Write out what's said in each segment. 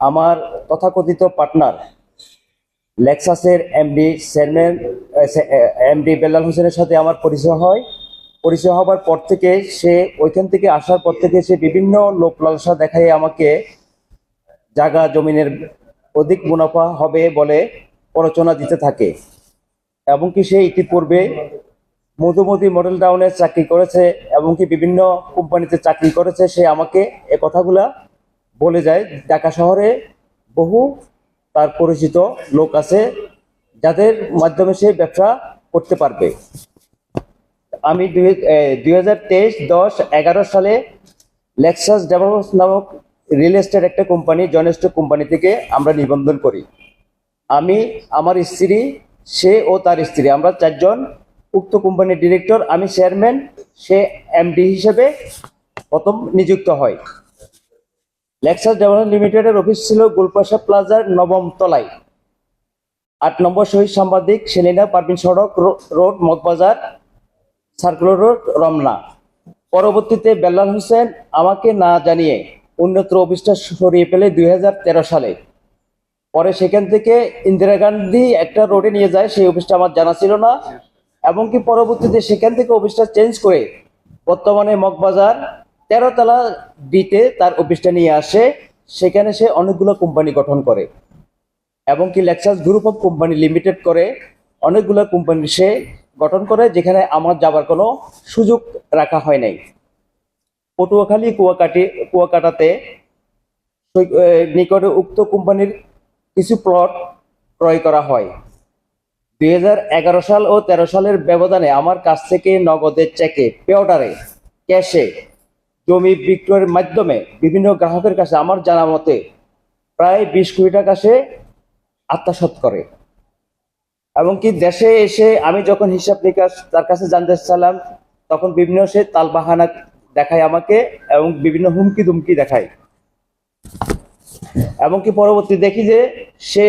আমার তথাকথিত পার্টনার, লেক্সাসের এমডি চেয়ারম্যান এমডি বেলাল হোসেনের সাথে আমার পরিচয় হয়। পরিচয় হবার পর থেকে সে, ওইখান থেকে আসার পর থেকে সে বিভিন্ন লোক লালসা দেখায় আমাকে জায়গা জমিনের অধিক মুনাফা হবে বলে প্ররোচনা দিতে থাকে। এবং কি সে ইতিপূর্বে মধুমতি মডেল টাউনে চাকরি করেছে এবং কি বিভিন্ন কোম্পানিতে চাকরি করেছে, সে আমাকে এ কথাগুলা বলে যায়, ঢাকা শহরে বহু তার পরিচিত লোক আছে যাদের মাধ্যমে সে ব্যবসা করতে পারবে। আমি দুই হাজার তেইশ, দশ, এগারো সালে লেক্সাস ডেভেলপমেন্ট নামক রিয়েল এস্টেট একটা কোম্পানি জনেস্ট কোম্পানি থেকে আমরা নিবন্ধন করি। আমি, আমার স্ত্রী, সে ও তার স্ত্রী, আমরা চারজন উক্ত কোম্পানির ডিরেক্টর আমি চেয়ারম্যান সে এমডি হিসেবে প্রথম নিযুক্ত হয়। লেক্সাস ডেভেলপমেন্ট লিমিটেডের অফিস ছিল গুলপাশা প্লাজার নবম তলায়। আট নম্বর শহীদ সাংবাদিক সেলিনা পারভিন সড়ক road, Moghbazar, circular road, Ramna. পরবর্তীতে বেল্লাল হোসেন আমাকে না জানিয়ে অন্যত্র অফিসটা সরিয়ে ফেলে দুই হাজার তেরো সালে। পরে সেখান থেকে ইন্দিরা গান্ধী একটা রোডে নিয়ে যায়, সেই অফিসটা আমার জানা ছিল না। এমনকি পরবর্তীতে সেখান থেকে অফিসটা চেঞ্জ করে বর্তমানে মগবাজার তেরোতলা ডিতে তার অফিসটা নিয়ে আসে। সেখানে সে অনেকগুলো কোম্পানি গঠন করে এবং কি Lexus group of company limited করে অনেকগুলো কোম্পানি সে গঠন করে, যেখানে আমার যাবার কোনো সুযোগ রাখা হয় নাই। পটুয়াখালী, কুয়াকাটি, কুয়াকাটাতে নিকটে উক্ত কোম্পানির কিছু প্লট ক্রয় করা হয়। দুই হাজার এগারো সাল ও তেরো সালের ব্যবধানে আমার কাছ থেকে নগদের চেকে পেওটারে ক্যাশে জমি বিক্রয়ের মাধ্যমে বিভিন্ন গ্রাহকের কাছে আমার জানা মতে প্রায় বিশ কোটি টাকা সে আত্মসাৎ করে। এবং কি দেশে এসে আমি যখন হিসাব নিকাশ তার কাছে জানতে চাইলাম, তখন বিভিন্ন সে তালবাহানা দেখায় আমাকে এবং বিভিন্ন হুমকি দুমকি দেখায়। এবং কি পরবর্তী দেখি যে সে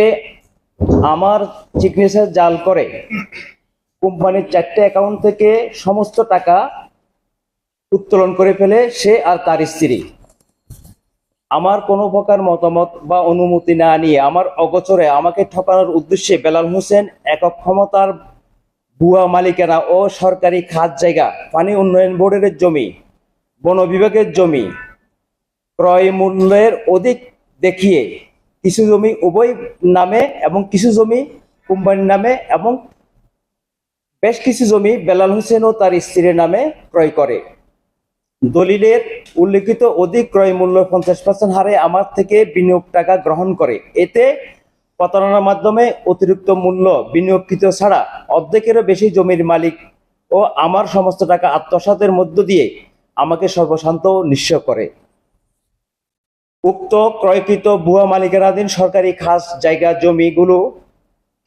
আমার সিগনেচার জাল করে। কোম্পানির চারটে অ্যাকাউন্ট থেকে সমস্ত টাকা উত্তোলন করে ফেলে সে আর তার স্ত্রী। আমার কোনো প্রকার মতামত বা অনুমতি না নিয়ে আমার অগোচরে আমাকে ঠকানোর উদ্দেশ্যে বেলাল হোসেন, একক ক্ষমতার ভুয়া মালিকানা ও সরকারি খাত জায়গা, পানি উন্নয়ন বোর্ডের জমি, বন বিভাগের জমি ক্রয় মূল্যের অধিক দেখিয়ে কিছু জমি উভয় নামে এবং কিছু জমি কোম্পানির নামে এবং বেশ কিছু জমি বেলাল হোসেন ও তার স্ত্রীর নামে ক্রয় করে। দলিলের উল্লেখিত অধিক ক্রয় মূল্য পঞ্চাশ পার্সেন্ট হারে আমার থেকে বিনিয়োগ টাকা গ্রহণ করে। এতে প্রতারণার মাধ্যমে অতিরিক্ত মূল্য বিনিয়োগকৃত ছাড়া অর্ধেকেরও বেশি জমির মালিক ও আমার সমস্ত টাকা আত্মসাতের মধ্য দিয়ে আমাকে সর্বশান্ত নিঃস্ব করে। উক্ত ক্রয়কৃত ভুয়া মালিকানাধীন সরকারি খাস জায়গা জমিগুলো,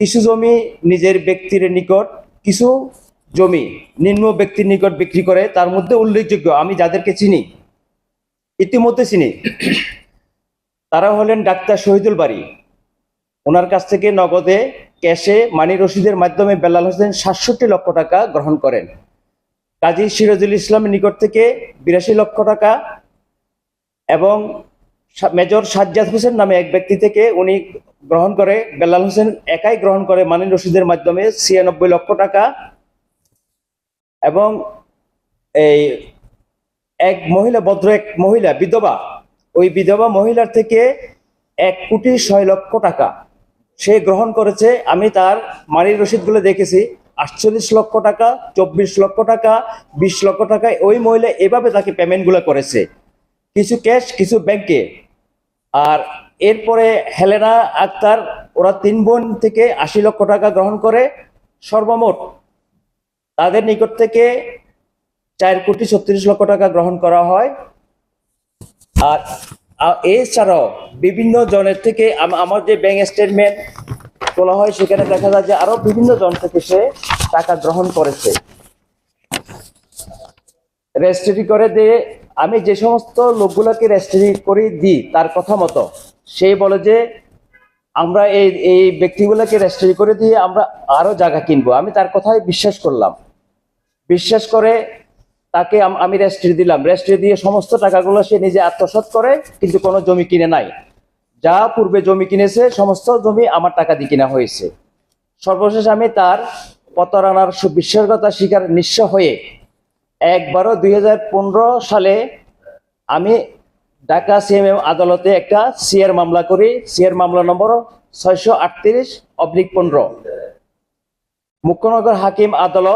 কিছু জমি নিজের ব্যক্তির নিকট, কিছু জমি নিম্ন ব্যক্তির নিকট বিক্রি করে, তার মধ্যে উল্লেখযোগ্য, আমি যাদেরকে চিনি, ইতিমধ্যে চিনি, তারা হলেন ডাক্তার শহীদুল বাড়ি ওনার কাছ থেকে নগদে ক্যাশে মানি রশিদের মাধ্যমে বেলাল হোসেন সাতষট্টি লক্ষ টাকা গ্রহণ করেন। কাজী সিরাজুল ইসলামের নিকট থেকে বিরাশি লক্ষ টাকা এবং মেজর সাজ্জাদ হোসেন নামে এক ব্যক্তি থেকে উনি গ্রহণ করে, বেলাল হোসেন একাই গ্রহণ করে মানি রশিদের মাধ্যমে ছিয়ানব্বই লক্ষ টাকা এবং এই এক মহিলা, ভদ্র এক মহিলা, বিধবা, ওই বিধবা মহিলার থেকে এক কোটি ছয় লক্ষ টাকা সে গ্রহণ করেছে। আমি তার মানির রসিদগুলো দেখেছি। আটচল্লিশ লক্ষ টাকা, চব্বিশ লক্ষ টাকা, বিশ লক্ষ টাকা ওই মহিলা এভাবে তাকে পেমেন্টগুলো করেছে। কিছু ক্যাশ, কিছু ব্যাংকে। আর এরপরে হেলেনা আক্তার, ওরা তিন বোন থেকে আশি লক্ষ টাকা গ্রহণ করে। সর্বমোট তাদের নিকট থেকে চার কোটি ছত্রিশ লক্ষ টাকা গ্রহণ করা হয়। আর এছাড়াও বিভিন্ন জনের থেকে আমার যে ব্যাংক স্টেটমেন্ট তোলা হয়, সেখানে দেখা যায় যে আরও বিভিন্ন জন থেকে সে টাকা গ্রহণ করেছে। রেজিস্ট্রি করে দিয়ে আমি যে সমস্ত লোকগুলোকে রেজিস্ট্রি করে দিই তার কথা মতো। সে বলে যে, আমরা এই এই ব্যক্তিগুলোকে রেজিস্ট্রি করে দিয়ে আমরা আরও জায়গা কিনবো। আমি তার কথায় বিশ্বাস করলাম। বিশ্বাস করে তাকে আমি রেস্ট্রি দিলাম। রেস্ট্রি দিয়ে সমস্ত টাকাগুলো সে নিজে আত্মসাৎ করে, কিন্তু কোনো জমি কিনে নাই। যা পূর্বে জমি কিনেছে, সমস্ত জমি আমার টাকা দিয়ে কিনা হয়েছে। সর্বশেষ আমি তার প্রতারণার সু- শিকার নিঃস্ব হয়ে একবারও দুই সালে আমি ঢাকা সিএমএম আদালতে একটা সিআর মামলা করি। সিআর মামলা নম্বর ছয়শো আটত্রিশ, অবলিক পনেরো। মুখ্যনগর হাকিম আদালত